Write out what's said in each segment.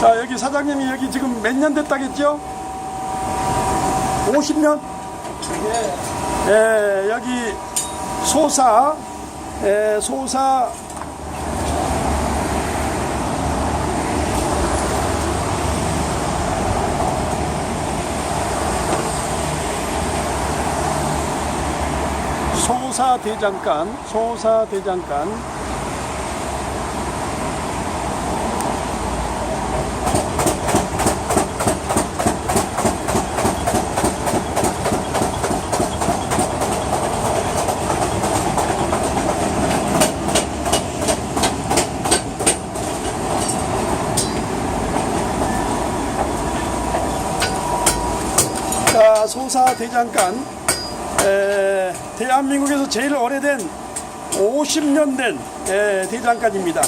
자, 여기 사장님이 여기 지금 몇 년 됐다겠죠? 50년? 예, 여기 소사, 예, 소사, 소사 대장간, 소사 대장간, 자, 소사 대장간, 에, 대한민국에서 제일 오래된 50년 된 에, 대장간입니다.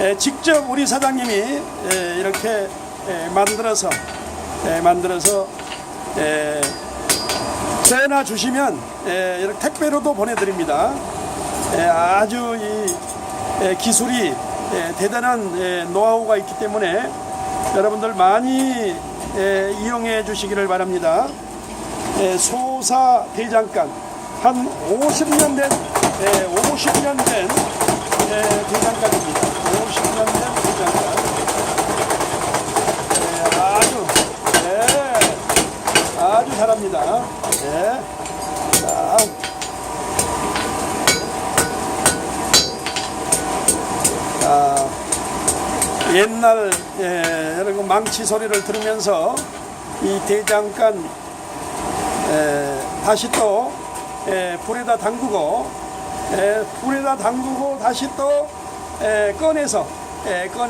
에, 직접 우리 사장님이 에, 이렇게 에, 만들어서 에, 만들어서 에, 전화 주시면 에, 이렇게 택배로도 보내드립니다. 에, 아주 이 에, 기술이 에, 대단한 에, 노하우가 있기 때문에 여러분들 많이 에, 이용해 주시기를 바랍니다. 에, 소사 대장간 한 50년 된 에, 50년 된 에, 대장간입니다. 50년 된 대장간. 에, 아주 예, 아주 잘합니다. 예. 자. 자, 옛날 예, 여러분 망치 소리를 들으면서 이 대장간 에, 다시 또 에, 불에다 담그고 에, 불에다 담그고 다시 또 에, 꺼내서 에, 꺼내